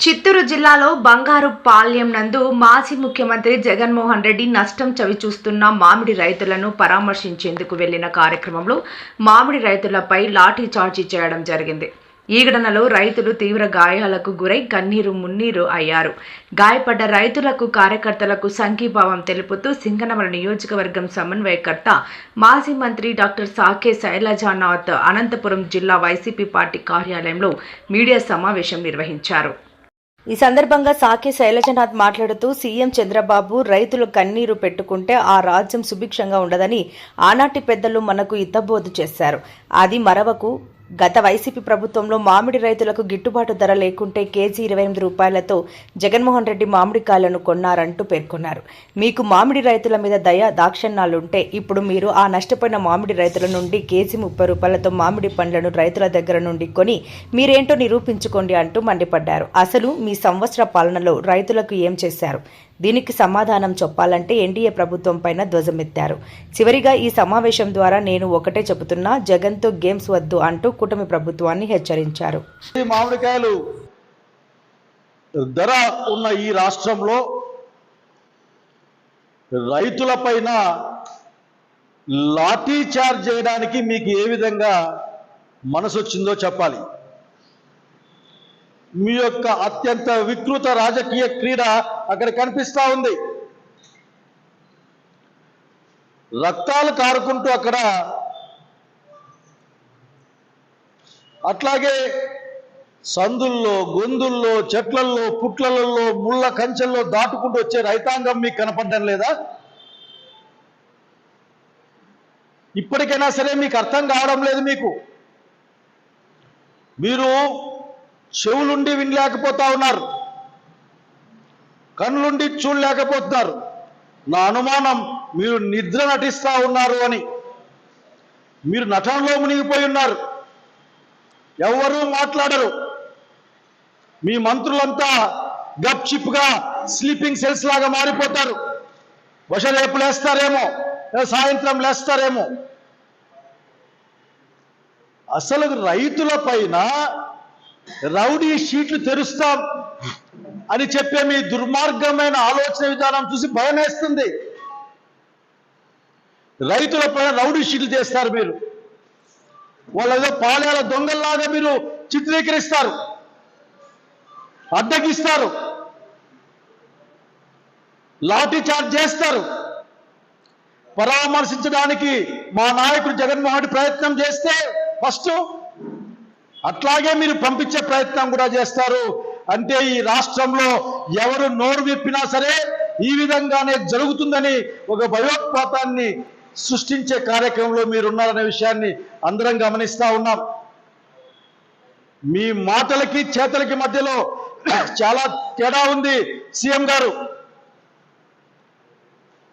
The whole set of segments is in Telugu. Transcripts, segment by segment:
చిత్తూరు జిల్లాలో బంగారు పాల్యం నందు మాజీ ముఖ్యమంత్రి జగన్మోహన్ రెడ్డి నష్టం చవిచూస్తున్న మామిడి రైతులను పరామర్శించేందుకు వెళ్ళిన కార్యక్రమంలో మామిడి రైతులపై లాఠీ చార్జీ చేయడం జరిగింది. ఈ ఘటనలో రైతులు తీవ్ర గాయాలకు గురై కన్నీరు మున్నీరు అయ్యారు. గాయపడ్డ రైతులకు కార్యకర్తలకు సంఘీభావం తెలుపుతూ సింగనమల నియోజకవర్గం సమన్వయకర్త మాజీ మంత్రి డాక్టర్ సాకే శైలజానాథ్ అనంతపురం జిల్లా వైసీపీ పార్టీ కార్యాలయంలో మీడియా సమావేశం నిర్వహించారు. ఈ సందర్భంగా సాకే శైలజనాథ్ మాట్లాడుతూ సీఎం చంద్రబాబు రైతులు కన్నీరు పెట్టుకుంటే ఆ రాజ్యం సుభిక్షంగా ఉండదని ఆనాటి పెద్దలు మనకు ఇత్తబోధు చేశారు. అది మరవకు గత వైసీపీ ప్రభుత్వంలో మామిడి రైతులకు గిట్టుబాటు ధర లేకుంటే కేజీ ఇరవై ఎనిమిది రూపాయలతో జగన్మోహన్ రెడ్డి మామిడికాయలను కొన్నారంటూ పేర్కొన్నారు. మీకు మామిడి రైతుల మీద దయ దాక్షణ్యాలుంటే ఇప్పుడు మీరు ఆ నష్టపోయిన మామిడి రైతుల నుండి కేజీ ముప్పై రూపాయలతో మామిడి పండ్లను రైతుల దగ్గర నుండి కొని మీరేంటో నిరూపించుకోండి అంటూ మండిపడ్డారు. అసలు మీ సంవత్సర పాలనలో రైతులకు ఏం చేశారు? దీనికి సమాధానం చెప్పాలంటే ఎన్డీఏ ప్రభుత్వం పైన ధ్వజమెత్తారు. చివరిగా ఈ సమావేశం ద్వారా నేను ఒకటే చెబుతున్నా జగన్తో గేమ్స్ వద్దు అంటూ కూటమి ప్రభుత్వాన్ని హెచ్చరించారు. మామిడికాయలు ధర ఉన్న ఈ రాష్ట్రంలో రైతులపైన లాఠీ చార్జ్ చేయడానికి మీకు ఏ విధంగా మనసు వచ్చిందో చెప్పాలి. మీ యొక్క అత్యంత వికృత రాజకీయ క్రీడ అక్కడ కనిపిస్తా ఉంది. రక్తాలు కారుకుంటూ అక్కడ అట్లాగే సందుల్లో గొందుల్లో చెట్లల్లో పుట్లలలో ముళ్ళ కంచెల్లో దాటుకుంటూ వచ్చే రైతాంగం మీకు కనపడడం లేదా? ఇప్పటికైనా సరే మీకు అర్థం కావడం లేదు మీకు. మీరు చెవులుండి వినలేకపోతా ఉన్నారు. కళ్ళుండి చూడలేకపోతున్నారు. నా అనుమానం మీరు నిద్ర నటిస్తా ఉన్నారు అని. మీరు నటనలో మునిగిపోయి ఉన్నారు. ఎవరూ మాట్లాడరు. మీ మంత్రులంతా గప్చిప్గా స్లీపింగ్ సెల్స్ లాగా మారిపోతారు. బహుశా రేపు లేస్తారేమో సాయంత్రం లేస్తారేమో. అసలు రైతుల పైన రౌడీ షీట్లు తెరుస్తాం అని చెప్పే మీ దుర్మార్గమైన ఆలోచన విధానం చూసి భయం వేస్తుంది రైతుల పైన రౌడీ షీట్లు చేస్తారు మీరు. వాళ్ళ ఏదో పాలేల దొంగల్లాగా మీరు చిత్రీకరిస్తారు. అడ్డగిస్తారు. లాఠీ చార్జ్ చేస్తారు. పరామర్శించడానికి మా నాయకుడు జగన్మోహన్ రెడ్డి ప్రయత్నం చేస్తే ఫస్ట్ అట్లాగే మీరు పంపించే ప్రయత్నం కూడా చేస్తారు. అంటే ఈ రాష్ట్రంలో ఎవరు నోరు విప్పినా సరే ఈ విధంగానే జరుగుతుందని ఒక భయోత్పాతాన్ని సృష్టించే కార్యక్రమంలో మీరు ఉన్నారనే విషయాన్ని అందరం గమనిస్తా ఉన్నాం. మీ మాటలకి చేతలకి మధ్యలో చాలా తేడా ఉంది సీఎం గారు.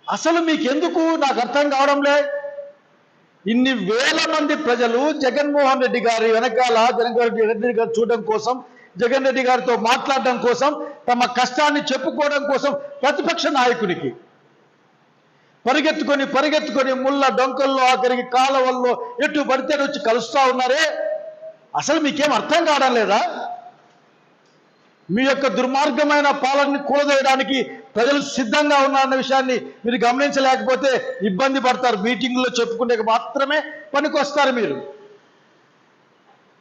అసలు మీకెందుకు? నాకు అర్థం కావడంలే. ఇన్ని వేల మంది ప్రజలు జగన్మోహన్ రెడ్డి గారి వెనకాల జగన్ రెడ్డి గారు చూడడం కోసం జగన్ రెడ్డి గారితో మాట్లాడడం కోసం తమ కష్టాన్ని చెప్పుకోవడం కోసం ప్రతిపక్ష నాయకునికి. పరిగెత్తుకొని పరిగెత్తుకొని ముళ్ళ డొంకల్లో ఆఖరికి కాలవల్లో ఎటు పడితే వచ్చి కలుస్తా ఉన్నారే? అసలు మీకేం అర్థం కావడం లేదా? మీ యొక్క దుర్మార్గమైన పాలనని కూలదేయడానికి ప్రజలు సిద్ధంగా ఉన్నారన్న విషయాన్ని మీరు గమనించలేకపోతే ఇబ్బంది పడతారు. మీటింగ్లో చెప్పుకునే మాత్రమే పనికొస్తారు మీరు.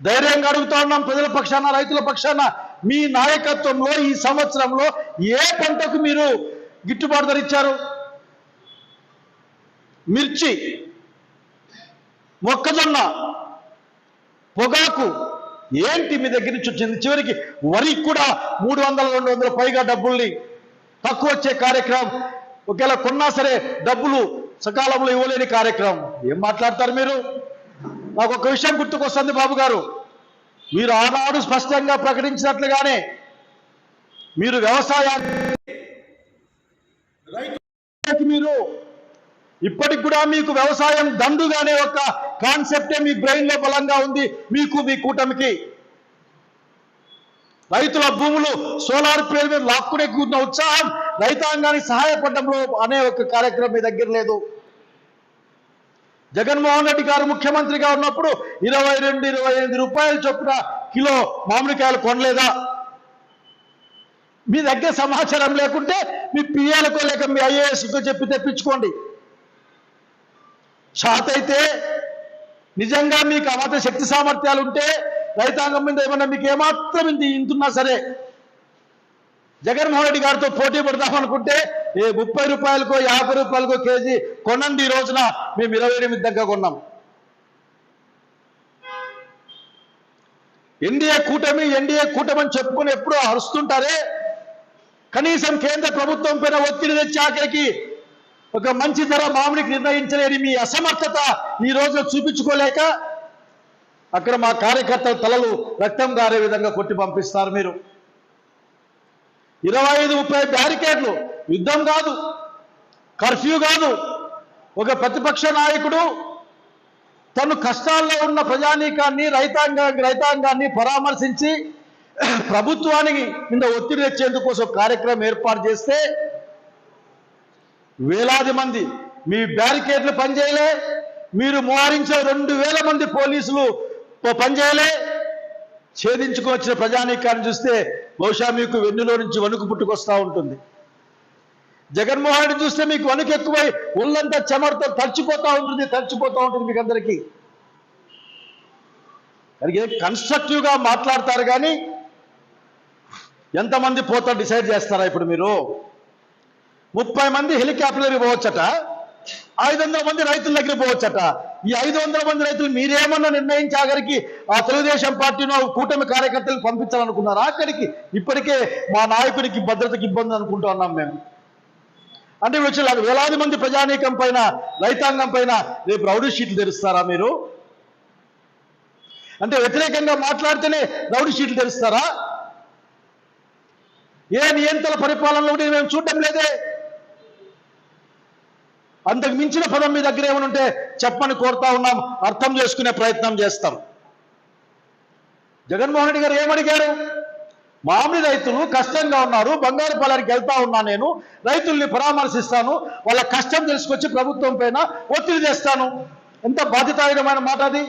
ధైర్యంగా అడుగుతా ఉన్నాం ప్రజల పక్షాన రైతుల పక్షాన. మీ నాయకత్వంలో ఈ సంవత్సరంలో ఏ పంటకు మీరు గిట్టుబాటు ధర ఇచ్చారు? మిర్చి మొక్కజొన్న పొగాకు ఏంటి మీ దగ్గర నుంచి వచ్చింది? చివరికి వరికి కూడా మూడు వందల రెండు వందల పైగా డబ్బుల్ని తక్కువ వచ్చే కార్యక్రమం. ఒకవేళ కొన్నా సరే డబ్బులు సకాలంలో ఇవ్వలేని కార్యక్రమం. ఏం మాట్లాడతారు మీరు? నాకు ఒక విషయం గుర్తుకొస్తుంది బాబు గారు. మీరు ఆనాడు స్పష్టంగా ప్రకటించినట్లుగానే మీరు వ్యవసాయాన్ని రైతు మీరు ఇప్పటికి కూడా మీకు వ్యవసాయం దండుగానే ఒక కాన్సెప్టే మీ బ్రెయిన్లో బలంగా ఉంది. మీకు మీ కూటమికి. రైతుల భూములు సోలార్ పేరు మీద లాక్కునే కూర్చున్న ఉత్సాహం రైతాంగానికి సహాయపడడంలో అనే ఒక కార్యక్రమం మీ దగ్గర లేదు. జగన్మోహన్ రెడ్డి గారు ముఖ్యమంత్రిగా ఉన్నప్పుడు ఇరవై రెండు ఇరవై ఎనిమిది రూపాయలు చొప్పున కిలో మామిడికాయలు కొనలేదా? మీ దగ్గర సమాచారం లేకుంటే మీ పిఎలకు లేక మీ ఐఏఎస్కో చెప్పి తెప్పించుకోండి. షాత్ అయితే నిజంగా మీకు అమాత శక్తి సామర్థ్యాలు ఉంటే రైతాంగం మీద ఏమన్నా మీకు ఏమాత్రం ఇంత ఇంతున్నా సరే జగన్మోహన్ రెడ్డి గారితో పోటీ పడదాం అనుకుంటే ఏ ముప్పై రూపాయలకో యాభై రూపాయలకో కేజీ కొనండి ఈ రోజున మేము ఇరవై ఎనిమిది దగ్గర కొన్నాం. ఎన్డీఏ కూటమి ఎన్డీఏ కూటమి అని చెప్పుకొని ఎప్పుడూ అరుస్తుంటారే. కనీసం కేంద్ర ప్రభుత్వం పైన ఒత్తిడి తెచ్చి ఆఖరికి ఒక మంచి ధర మామిడికి నిర్ణయించలేని మీ అసమర్థత ఈ రోజు చూపించుకోలేక అక్కడ మా కార్యకర్తల తలలు రక్తం గారే విధంగా కొట్టి పంపిస్తారు మీరు. ఇరవై ఐదు ముప్పై బ్యారికేడ్లు యుద్ధం కాదు కర్ఫ్యూ కాదు. ఒక ప్రతిపక్ష నాయకుడు తను కష్టాల్లో ఉన్న ప్రజానీకాన్ని రైతాంగ రైతాంగాన్ని పరామర్శించి ప్రభుత్వానికి మీద ఒత్తిడి తెచ్చేందుకోసం కార్యక్రమం ఏర్పాటు చేస్తే వేలాది మంది మీ బ్యారికేడ్లు పనిచేయలే మీరు మోహరించే రెండు వేల మంది పోలీసులు పనిచేయలే. ఛేదించుకొని వచ్చిన ప్రజానీకాన్ని చూస్తే బహుశా మీకు వెన్నులో నుంచి వణుకు పుట్టుకొస్తూ ఉంటుంది. జగన్మోహన్ రెడ్డి చూస్తే మీకు వణుకు ఎక్కువై ఒళ్ళంతా చెమటతో తడిచిపోతూ ఉంటుంది తడిచిపోతూ ఉంటుంది మీకు అందరికీ. కన్స్ట్రక్టివ్ కన్స్ట్రక్టివ్గా మాట్లాడతారు కానీ ఎంతమంది పోతారు డిసైడ్ చేస్తారా ఇప్పుడు మీరు? ముప్పై మంది హెలికాప్టర్ దగ్గర పోవచ్చట. ఐదు వందల మంది రైతుల దగ్గర పోవచ్చట. ఈ ఐదు వందల మంది రైతులు మీరేమన్నా నిర్ణయించి ఆఖరికి ఆ తెలుగుదేశం పార్టీలో కూటమి కార్యకర్తలు పంపించాలనుకున్నారా? అక్కడికి ఇప్పటికే మా నాయకుడికి భద్రతకి ఇబ్బంది అనుకుంటూ ఉన్నాం మేము. అంటే వచ్చి వేలాది మంది ప్రజానీకం పైన రైతాంగం పైన రేపు రౌడీ షీట్లు తెరుస్తారా మీరు? అంటే వ్యతిరేకంగా మాట్లాడితేనే రౌడీ షీట్లు తెరుస్తారా? ఏ నియంత్రణ పరిపాలనలో మేము చూడటం లేదే. అంతకు మించిన పదం మీ దగ్గర ఏమైనా ఉంటే చెప్పని కోరుతా ఉన్నాం. అర్థం చేసుకునే ప్రయత్నం చేస్తాం. జగన్మోహన్ రెడ్డి గారు ఏమడిగారు? మామిడి రైతులు కష్టంగా ఉన్నారు బంగారు పొలానికి వెళ్తా ఉన్నా నేను రైతుల్ని పరామర్శిస్తాను వాళ్ళ కష్టం తెలుసుకొచ్చి ప్రభుత్వం పైన ఒత్తిడి చేస్తాను. ఎంత బాధ్యతాయుతమైన మాట అది?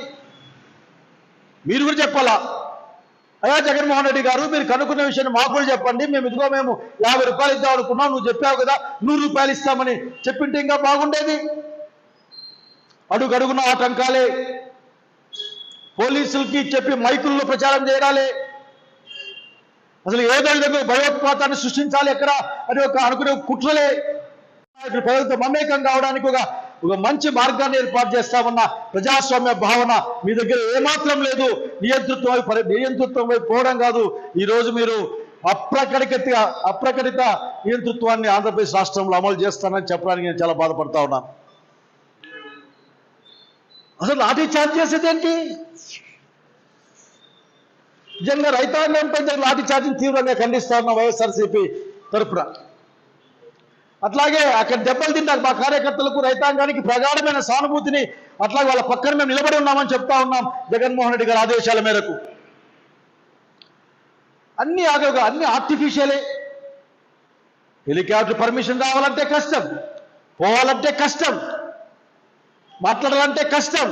మీరు కూడా చెప్పాలా? అయ్యా జగన్మోహన్ రెడ్డి గారు మీరు కనుక్కున్న విషయాన్ని మాకు కూడా చెప్పండి. మేము ఇదిగో మేము యాభై రూపాయలు ఇద్దాం అనుకున్నాం. నువ్వు చెప్పావు కదా నూరు రూపాయలు ఇస్తామని చెప్పింటే ఇంకా బాగుండేది. అడుగు అడుగున ఆటంకాలే. పోలీసులకి చెప్పి మైకుల్లో ప్రచారం చేయాలి. అసలు ఏదో విధంగా భయోత్పాతాన్ని సృష్టించాలి ఎక్కడ? అని ఒక అనుకునే కుట్రలే. ప్రజలతో మమేకం కావడానికి ఒక ఒక మంచి మార్గాన్ని ఏర్పాటు చేస్తామన్న ప్రజాస్వామ్య భావన మీ దగ్గర ఏమాత్రం లేదు. నియంతృత్వం వైపు పరి- నియంతృత్వం వైపు పోవడం కాదు. ఈ రోజు మీరు అప్రకటిత అప్రకటిత నియంతృత్వాన్ని ఆంధ్రప్రదేశ్ రాష్ట్రంలో అమలు చేస్తానని చెప్పడానికి నేను చాలా బాధపడతా ఉన్నాను అసలు లాఠీ చార్జ్ చేసేదేంటి నిజంగా రైతాంగంపై లాఠీ చార్జిని తీవ్రంగా ఖండిస్తా ఉన్న వైఎస్ఆర్సీపీ తరపున. అట్లాగే అక్కడ దెబ్బలు తింటారు మా కార్యకర్తలకు రైతాంగానికి ప్రగాఢమైన సానుభూతిని. అట్లాగే వాళ్ళ పక్కన మేము నిలబడి ఉన్నామని చెప్తా ఉన్నాం జగన్మోహన్ రెడ్డి గారి ఆదేశాల మేరకు. అన్ని ఆగగా అన్ని ఆర్టిఫిషియలే. హెలికాప్టర్ పర్మిషన్ రావాలంటే కష్టం పోవాలంటే కష్టం మాట్లాడాలంటే కష్టం.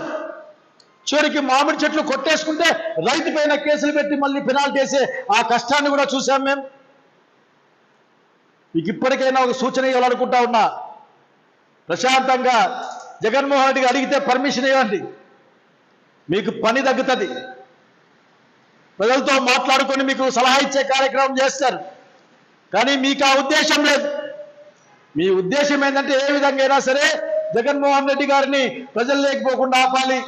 చివరికి మామిడి చెట్లు కొట్టేసుకుంటే రైతు పైన కేసులు పెట్టి మళ్ళీ పెనాల్టీ వేసే ఆ కష్టాన్ని కూడా చూసాం మేము. మీకు ఇప్పటికైనా ఒక సూచన ఇవ్వాలనుకుంటా ఉన్నా. ప్రశాంతంగా జగన్మోహన్ రెడ్డికి అడిగితే పర్మిషన్ ఇవ్వండి. మీకు పని తగ్గుతుంది. ప్రజలతో మాట్లాడుకొని మీకు సలహా ఇచ్చే కార్యక్రమం చేస్తారు. కానీ మీకు ఆ ఉద్దేశం లేదు. మీ ఉద్దేశం ఏంటంటే ఏ విధంగా అయినా సరే జగన్మోహన్ రెడ్డి గారిని ప్రజలు లేకపోకుండా ఆపాలి.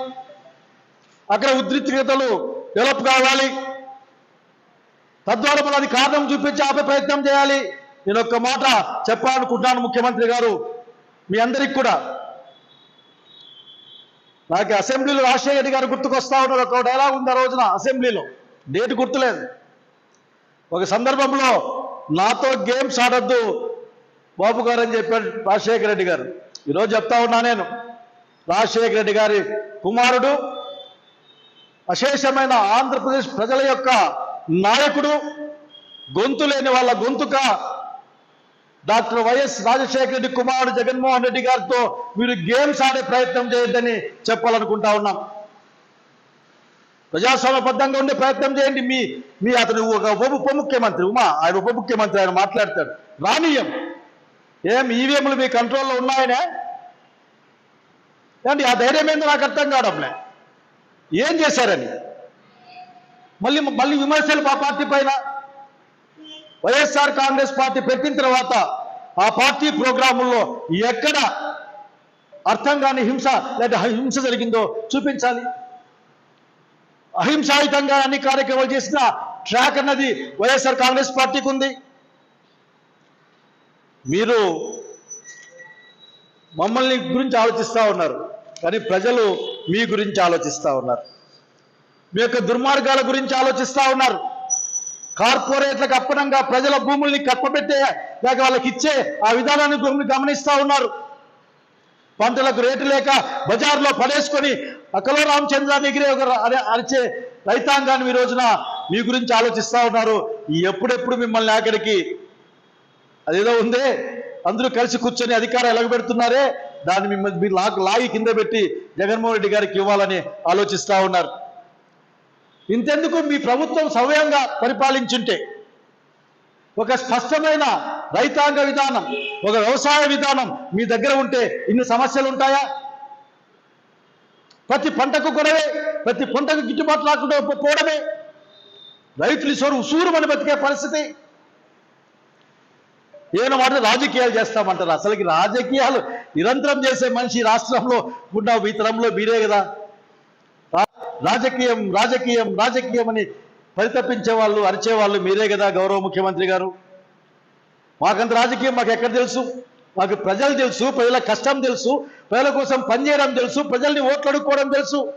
అక్కడ ఉద్రిక్తతలు డెవలప్ కావాలి. తద్వారా మనం అది కారణం చూపించి ఆపే ప్రయత్నం చేయాలి. నేను ఒక్క మాట చెప్పాలనుకుంటున్నాను ముఖ్యమంత్రి గారు. మీ అందరికి కూడా. నాకు అసెంబ్లీలో రాజశేఖర రెడ్డి గారు గుర్తుకొస్తా ఉన్నారు. ఒక డైలాగ్ ఉంది ఆ రోజున అసెంబ్లీలో. డేట్ గుర్తులేదు. ఒక సందర్భంలో నాతో గేమ్స్ ఆడొద్దు బాబు గారు అని చెప్పాడు రాజశేఖర రెడ్డి గారు. ఈరోజు చెప్తా ఉన్నా నేను. రాజశేఖర రెడ్డి గారి కుమారుడు అశేషమైన ఆంధ్రప్రదేశ్ ప్రజల యొక్క నాయకుడు గొంతు లేని వాళ్ళ గొంతుక డాక్టర్ వైఎస్ రాజశేఖర రెడ్డి కుమారుడు జగన్మోహన్ రెడ్డి గారితో మీరు గేమ్స్ ఆడే ప్రయత్నం చేయొద్దని చెప్పాలనుకుంటా ఉన్నాం. ప్రజాస్వామ్యబద్ధంగా ఉండే ప్రయత్నం చేయండి. మీ మీ అతను ఒక ఉప ఉప ముఖ్యమంత్రి ఉమా ఆయన ఉప ముఖ్యమంత్రి ఆయన మాట్లాడతాడు. రానీయం ఏం ఈవీఎంలు మీ కంట్రోల్లో ఉన్నాయనే? ఏంటి ఆ ధైర్యం ఏందో నాకు అర్థం కావడంలే. ఏం చేశారని? మళ్ళీ మళ్ళీ విమర్శలు మా పార్టీ పైన వైఎస్ఆర్ కాంగ్రెస్ పార్టీ పెట్టిన తర్వాత ఆ పార్టీ ప్రోగ్రాముల్లో ఎక్కడ అర్థం కాని హింస లేదా హింస జరిగిందో చూపించాలి. అహింసాయుతంగా అన్ని కార్యక్రమాలు చేసిన ట్రాక్ అన్నది వైఎస్ఆర్ కాంగ్రెస్ పార్టీకి ఉంది. మీరు మమ్మల్ని గురించి ఆలోచిస్తూ ఉన్నారు కానీ ప్రజలు మీ గురించి ఆలోచిస్తూ ఉన్నారు. మీ యొక్క దుర్మార్గాల గురించి ఆలోచిస్తూ ఉన్నారు. కార్పొరేట్లకు అప్పనంగా ప్రజల భూముల్ని కప్పబెట్టే లేక వాళ్ళకి ఇచ్చే ఆ విధానాన్ని గమ- గమనిస్తూ ఉన్నారు. పంటలకు రేటు లేక బజార్లో పడేసుకొని అకలో రామచంద్ర దగ్గరే ఒక అరిచే రైతాంగాన్ని ఈ రోజున మీ గురించి ఆలోచిస్తూ ఉన్నారు. ఎప్పుడెప్పుడు మిమ్మల్ని ఆఖరికి అదేదో ఉందే? అందరూ కలిసి కూర్చొని అధికారం ఎలగబెడుతున్నారే? దాన్ని మిమ్మల్ని మీరు లాగి కింద పెట్టి జగన్మోహన్ రెడ్డి గారికి ఇవ్వాలని ఆలోచిస్తూ ఉన్నారు. ఇంతెందుకు మీ ప్రభుత్వం సవ్యంగా పరిపాలించుంటే? ఒక స్పష్టమైన రైతాంగ విధానం ఒక వ్యవసాయ విధానం మీ దగ్గర ఉంటే ఇన్ని సమస్యలు ఉంటాయా ప్రతి పంటకు కొనవే ప్రతి పంటకు గిట్టుబాటు రాకుండా పోవడమే రైతులు సోరు ఉసూరుమని బతికే పరిస్థితి. ఏమైనా మాట రాజకీయాలు చేస్తామంటారు? అసలుకి రాజకీయాలు నిరంతరం చేసే మనిషి రాష్ట్రంలో ఉన్న ఈ తరంలో మీరే కదా. రాజకీయం రాజకీయం రాజకీయం అని పరితపించే వాళ్ళు అరిచే వాళ్ళు మీరే కదా గౌరవ ముఖ్యమంత్రి గారు. మాకంత రాజకీయం మాకు ఎక్కడ తెలుసు? మాకు ప్రజలు తెలుసు ప్రజల కష్టం తెలుసు ప్రజల కోసం పనిచేయడం తెలుసు ప్రజల్ని ఓట్లు అడుక్కోవడం తెలుసు.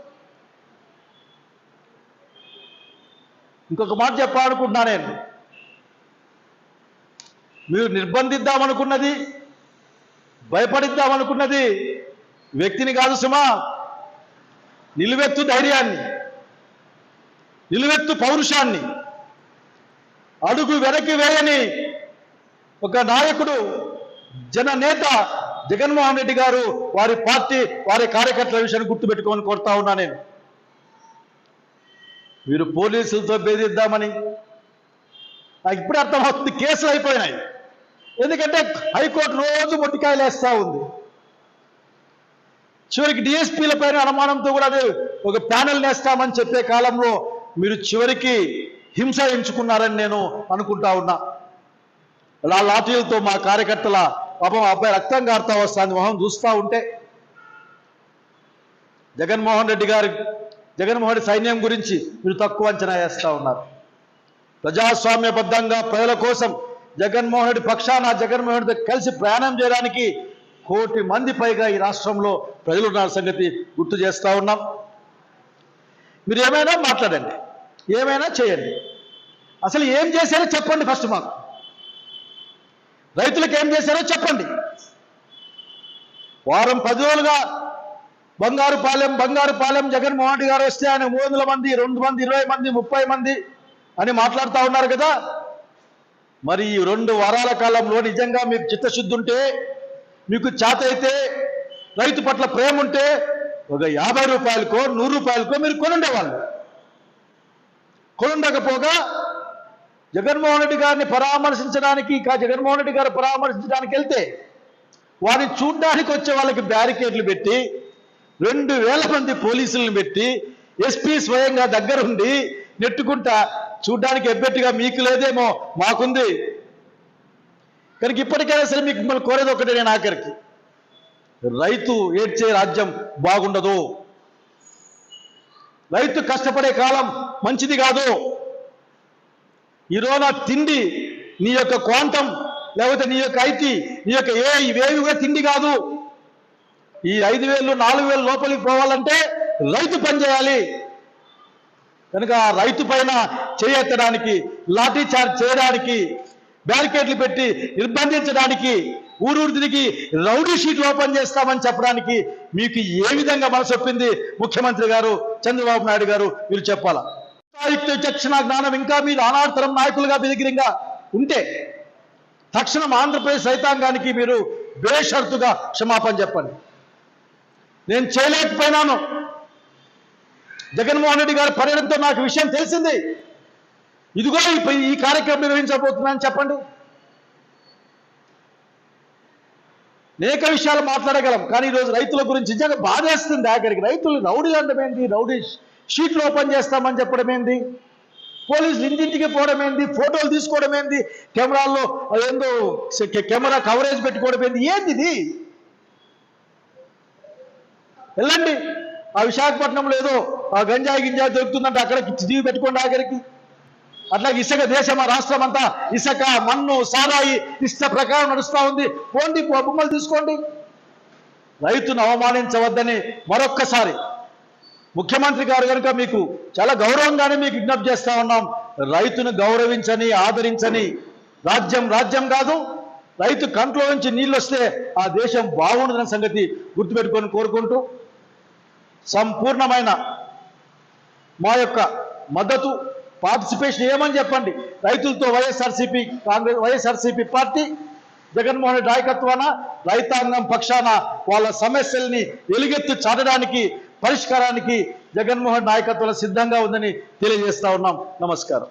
ఇంకొక మాట చెప్పాలనుకుంటున్నా నేను. మీరు నిర్బంధిద్దామనుకున్నది భయపడిద్దామనుకున్నది వ్యక్తిని కాదు సుమా. నిలువెత్తు ధైర్యాన్ని నిలువెత్తు పౌరుషాన్ని అడుగు వెనక్కి వేయని ఒక నాయకుడు జన నేత జగన్మోహన్ రెడ్డి గారు వారి పార్టీ వారి కార్యకర్తల విషయాన్ని గుర్తుపెట్టుకోమని కోరుతా ఉన్నా నేను. మీరు పోలీసులతో బెదిరిద్దామని నాకు ఇప్పుడే అర్థమవుతుంది కేసులు అయిపోయినాయి. ఎందుకంటే హైకోర్టు రోజు మొట్టికాయలు వేస్తూ ఉంది. చివరికి డిఎస్పీల పైన అనుమానంతో కూడా అదే ఒక ప్యానెల్ నేస్తామని చెప్పే కాలంలో మీరు చివరికి హింస ఎంచుకున్నారని నేను అనుకుంటా ఉన్నా. అలా లాఠీలతో మా కార్యకర్తల పాపం అబ్బాయి రక్తం కారుతా వస్తుంది మొహం చూస్తూ ఉంటే. జగన్మోహన్ రెడ్డి గారి జగన్మోహన్ రెడ్డి సైన్యం గురించి మీరు తక్కువ అంచనా వేస్తూ ఉన్నారు. ప్రజాస్వామ్యబద్ధంగా ప్రజల కోసం జగన్మోహన్ రెడ్డి పక్షాన జగన్మోహన్ రెడ్డి కలిసి ప్రయాణం చేయడానికి కోటి మంది పైగా ఈ రాష్ట్రంలో ప్రజలు ఉన్న సంగతి గుర్తు చేస్తూ ఉన్నాం. మీరు ఏమైనా మాట్లాడండి. ఏమైనా చేయండి. అసలు ఏం చేశారో చెప్పండి ఫస్ట్ మాకు. రైతులకు ఏం చేశారో చెప్పండి. వారం పది రోజులుగా బంగారుపాలెం బంగారుపాలెం జగన్మోహన్ రెడ్డి గారు వస్తే ఆయన మూడు వందల మంది రెండు మంది ఇరవై మంది ముప్పై మంది అని మాట్లాడుతూ ఉన్నారు కదా. మరి ఈ రెండు వారాల కాలంలో నిజంగా మీకు చిత్తశుద్ధి ఉంటే మీకు చేత అయితే రైతు పట్ల ప్రేమ ఉంటే ఒక యాభై రూపాయలకో నూరు రూపాయలకో మీరు కొనుండేవాళ్ళు. కొనుండకపోగా జగన్మోహన్ రెడ్డి గారిని పరామర్శించడానికి కా జగన్మోహన్ రెడ్డి గారు పరామర్శించడానికి వెళ్తే వారిని చూడడానికి వచ్చే వాళ్ళకి బ్యారికేడ్లు పెట్టి రెండు వేల మంది పోలీసులను పెట్టి ఎస్పీ స్వయంగా దగ్గర ఉండి నెట్టుకుంటా చూడ్డానికి ఎబ్బెట్టుగా మీకు లేదేమో మాకుంది. కనుక ఇప్పటికైనా సరే మీకు మిమ్మల్ని కోరేది ఒకటే నేను ఆఖరికి. రైతు ఏడ్చే రాజ్యం బాగుండదు. రైతు కష్టపడే కాలం మంచిది కాదు. ఈరోజు తిండి నీ యొక్క క్వాంటం లేకపోతే నీ యొక్క ఐటీ నీ యొక్క ఏ ఇవేవి కూడా తిండి కాదు. ఈ ఐదు వేలు నాలుగు వేలు లోపలికి పోవాలంటే రైతు పని చేయాలి. కనుక ఆ రైతు పైన చేయెత్తడానికి లాఠీ చార్జ్ చేయడానికి బ్యారికేడ్లు పెట్టి నిర్బంధించడానికి ఊరూరు తిరిగి రౌడీ షీట్లు ఓపెన్ చేస్తామని చెప్పడానికి మీకు ఏ విధంగా మనసొప్పింది ముఖ్యమంత్రి గారు చంద్రబాబు నాయుడు గారు మీరు చెప్పాలా? యుక్త విచక్షణ జ్ఞానం ఇంకా మీరు ఆనాడు నాయకులుగా మీ ఉంటే తక్షణం ఆంధ్రప్రదేశ్ రైతాంగానికి మీరు బేషరతుగా క్షమాపణ చెప్పండి. నేను చేయలేకపోయినాను. జగన్మోహన్ రెడ్డి గారి పర్యటనతో నాకు విషయం తెలిసింది. ఇదిగో ఈ- ఈ కార్యక్రమం నిర్వహించబోతున్నాను చెప్పండి. అనేక విషయాలు మాట్లాడగలం. కానీ ఈరోజు రైతుల గురించి నిజంగా బాధేస్తుంది. ఆఖరికి రైతులు రౌడీ అనడం ఏంటి? రౌడీ షీట్లు ఓపెన్ చేస్తామని చెప్పడం ఏంటి? పోలీసులు ఇంటింటికి పోవడం ఏంటి? ఫోటోలు తీసుకోవడం ఏంటి? కెమెరాల్లో ఏందో కెమెరా కవరేజ్ పెట్టుకోవడం ఏంటి? ఏంది ఇది? వెళ్ళండి. ఆ విశాఖపట్నంలో ఏదో ఆ గంజాయి గింజాయి దొరుకుతుందంటే. అక్కడికి దిగి పెట్టుకోండి ఆఖరికి. అట్లాగే ఇసుక దేశం రాష్ట్రం అంతా ఇసుక మన్ను సారాయి ఇష్ట ప్రకారం నడుస్తూ ఉంది. పోండి బొమ్మలు తీసుకోండి. రైతును అవమానించవద్దని మరొక్కసారి ముఖ్యమంత్రి గారు కనుక మీకు చాలా గౌరవంగానే మీకు విజ్ఞప్తి చేస్తా ఉన్నాం. రైతును గౌరవించని ఆదరించని రాజ్యం రాజ్యం కాదు. రైతు కంట్లో నుంచి నీళ్ళు వస్తే ఆ దేశం బాగుండదన్న సంగతి గుర్తుపెట్టుకొని కోరుకుంటూ సంపూర్ణమైన మా యొక్క మద్దతు పార్టిసిపేషన్ ఏమని చెప్పండి? రైతులతో Y S R C P Congress Y S R C P party Jaganmohan Reddy నాయకత్వాన రైతాంగం పక్షాన వాళ్ళ సమస్యల్ని ఎలుగెత్తి చాటడానికి పరిష్కారానికి జగన్మోహన్ నాయకత్వం సిద్ధంగా ఉందని తెలియజేస్తా ఉన్నాం. నమస్కారం.